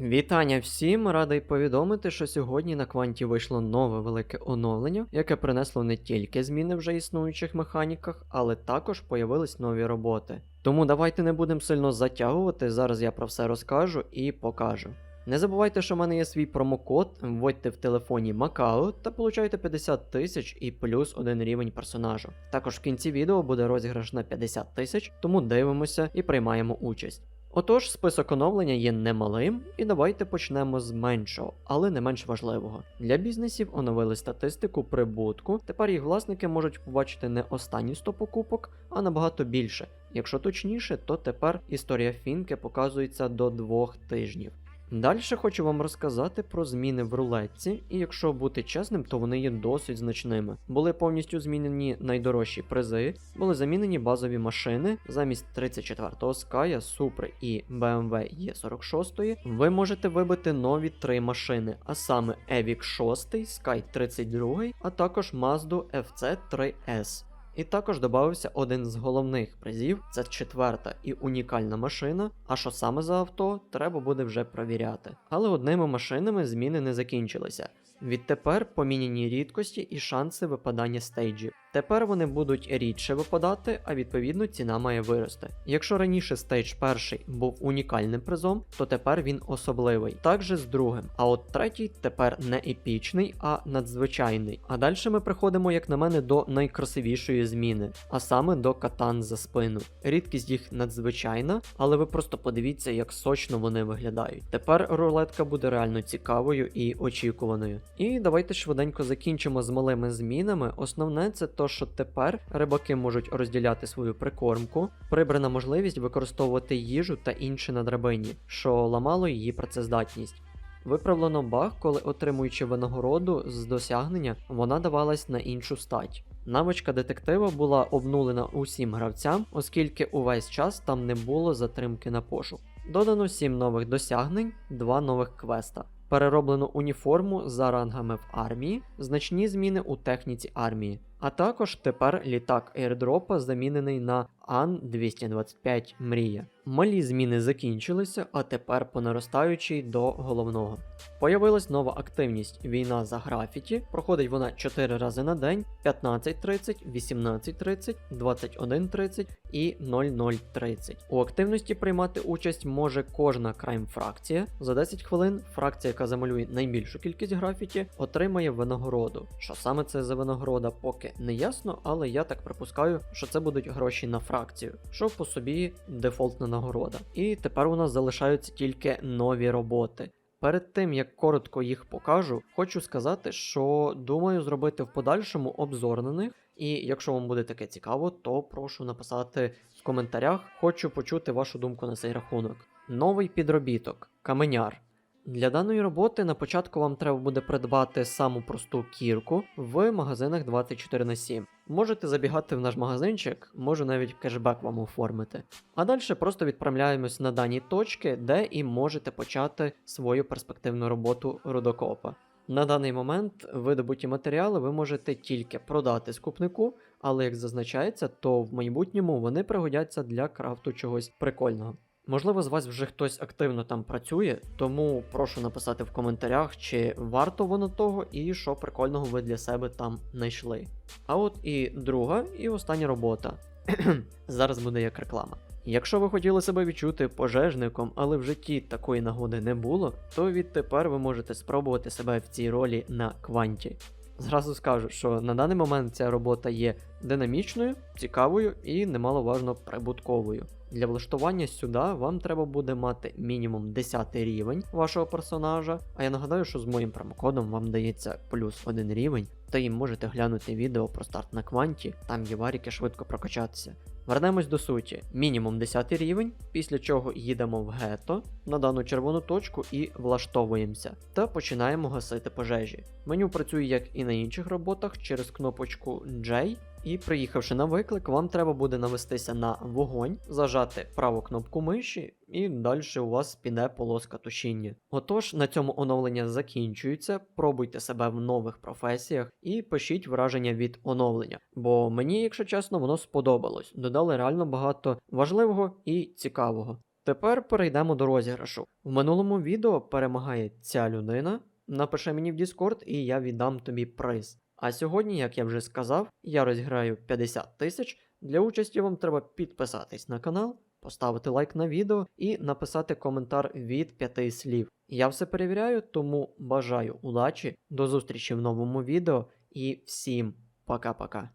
Вітання всім! Радий повідомити, що сьогодні на кванті вийшло нове велике оновлення, яке принесло не тільки зміни вже існуючих механіках, але також появились нові роботи. Тому давайте не будемо сильно затягувати. Зараз я про все розкажу і покажу. Не забувайте, що в мене є свій промокод, вводьте в телефоні Макао та получайте 50 тисяч і плюс один рівень персонажу. Також в кінці відео буде розіграш на 50 тисяч, тому дивимося і приймаємо участь. Отож, список оновлення є немалим, і давайте почнемо з меншого, але не менш важливого. Для бізнесів оновили статистику прибутку. Тепер їх власники можуть побачити не останні 100 покупок, а набагато більше. Якщо точніше, то тепер історія фінки показується до двох тижнів. Далі хочу вам розказати про зміни в рулетці, і якщо бути чесним, то вони є досить значними. Були повністю змінені найдорожчі призи, були замінені базові машини замість 34-го Sky, Supra і BMW E46. Ви можете вибити нові три машини, а саме Evic 6, Sky 32, а також Mazda FC3S. І також додався один з головних призів це четверта і унікальна машина. А що саме за авто, треба буде вже провіряти. Але одними машинами зміни не закінчилися. Відтепер поміняні рідкості і шанси випадання стейджів. Тепер вони будуть рідше випадати, а відповідно ціна має вирости. Якщо раніше стейдж перший був унікальним призом, то тепер він особливий. Так же з другим. А от третій тепер не епічний, а надзвичайний. А далі ми приходимо, як на мене, до найкрасивішої зміни, а саме до катан за спину. Рідкість їх надзвичайна, але ви просто подивіться, як сочно вони виглядають. Тепер рулетка буде реально цікавою і очікуваною. І давайте швиденько закінчимо з малими змінами. Основне це то, що тепер рибаки можуть розділяти свою прикормку, прибрана можливість використовувати їжу та інші на драбині, що ламало її працездатність. Виправлено баг, коли отримуючи винагороду з досягнення, вона давалась на іншу стать. Навичка детектива була обнулена усім гравцям, оскільки увесь час там не було затримки на пошук. Додано 7 нових досягнень, 2 нових квеста. Перероблено уніформу за рангами в армії, значні зміни у техніці армії. А також тепер літак airdropа замінений на Ан-225 Мрія. Малі зміни закінчилися, а тепер по наростаючій до головного. Появилась нова активність війна за графіті. Проходить вона 4 рази на день: 15.30, 18.30, 21.30 і 00.30. У активності приймати участь може кожна крайм-фракція. За 10 хвилин фракція, яка замалює найбільшу кількість графіті, отримає винагороду. Що саме це за винагорода, поки не ясно, але я так припускаю, що це будуть гроші на фракцію, що по собі дефолтна нагорода. І тепер у нас залишаються тільки нові роботи. Перед тим як коротко їх покажу, хочу сказати, що думаю зробити в подальшому обзор на них. І якщо вам буде таке цікаво, то прошу написати в коментарях. Хочу почути вашу думку на цей рахунок. Новий підробіток каменяр. Для даної роботи на початку вам треба буде придбати саму просту кірку в магазинах 24 на 7. Можете забігати в наш магазинчик, можу навіть кешбек вам оформити. А далі просто відправляємось на дані точки, де і можете почати свою перспективну роботу рудокопа. На даний момент видобуті матеріали ви можете тільки продати скупнику, але як зазначається, то в майбутньому вони пригодяться для крафту чогось прикольного. Можливо, з вас вже хтось активно там працює, тому прошу написати в коментарях, чи варто воно того і що прикольного ви для себе там знайшли. А от і друга, і остання робота. Зараз буде як реклама. Якщо ви хотіли себе відчути пожежником, але в житті такої нагоди не було, то відтепер ви можете спробувати себе в цій ролі на кванті. Зразу скажу, що на даний момент ця робота є динамічною, цікавою і немаловажно прибутковою. Для влаштування сюди вам треба буде мати мінімум 10 рівень вашого персонажа. А я нагадаю, що з моїм промокодом вам дається плюс один рівень, та і можете глянути відео про старт на кванті, там є варіки швидко прокачатися. Вернемось до суті. Мінімум 10 рівень, після чого їдемо в гетто на дану червону точку і влаштовуємося, та починаємо гасити пожежі. Меню працює як і на інших роботах через кнопочку J. І приїхавши на виклик, вам треба буде навестися на вогонь, зажати праву кнопку миші, і далі у вас піде полоска тушіння. Отож, на цьому оновлення закінчується. Пробуйте себе в нових професіях і пишіть враження від оновлення. Бо мені, якщо чесно, воно сподобалось. Додали реально багато важливого і цікавого. Тепер перейдемо до розіграшу. В минулому відео перемагає ця людина. Напиши мені в Discord і я віддам тобі приз. А сьогодні, як я вже сказав, я розіграю 50 тисяч. Для участі вам треба підписатись на канал, поставити лайк на відео і написати коментар від п'яти слів. Я все перевіряю, тому бажаю удачі, до зустрічі в новому відео і всім пока-пока.